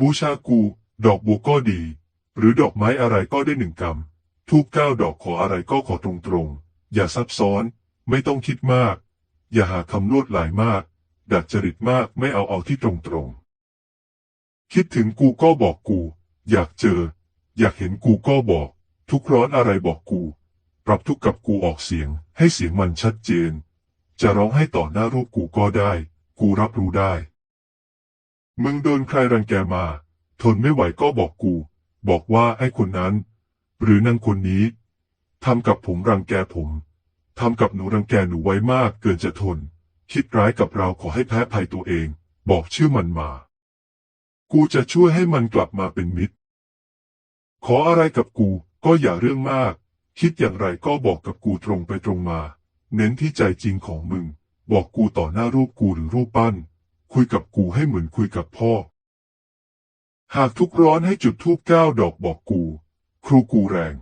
บูชากู ดอกบัวก็ดี หรือดอกไม้อะไรก็ได้หนึ่งกำทูบเก้าดอกขออะไรก็ขอตรงๆ อย่าซับซ้อน ไม่ต้องคิดมาก อย่าหาคำลวดลายมาก ดัดจริตมากไม่เอาเอาที่ตรงๆ คิดถึงกูก็บอกกู อยากเจอ อยากเห็นกูก็บอก ทุกร้อนอะไรบอกกู ปรับทุกข์กับกูออกเสียง ให้เสียงมันชัดเจน จะร้องให้ต่อหน้ารูปกูก็ได้ กูรับรู้ได้ มึงโดนใครรังแกมา ทนไม่ไหวก็บอกกู บอกว่าไอ้คนนั้น หรือนางคนนี้ทำกับผมรังแกผมทำกับหนูรังแกหนูไว้มากเกินจะทน คิดร้ายกับเราขอให้แพ้ภัยตัวเอง บอกชื่อมันมา กูจะช่วยให้มันกลับมาเป็นมิตร ขออะไรกับกูก็อย่าเรื่องมาก คิดอย่างไรก็บอกกับกูตรงไปตรงมา เน้นที่ใจจริงของมึง บอกกูต่อหน้ารูปกูหรือรูปปั้น คุยกับกูให้เหมือนคุยกับพ่อ หากทุกร้อนให้จุดทูบเก้าดอกบอกกู ครูกูแรง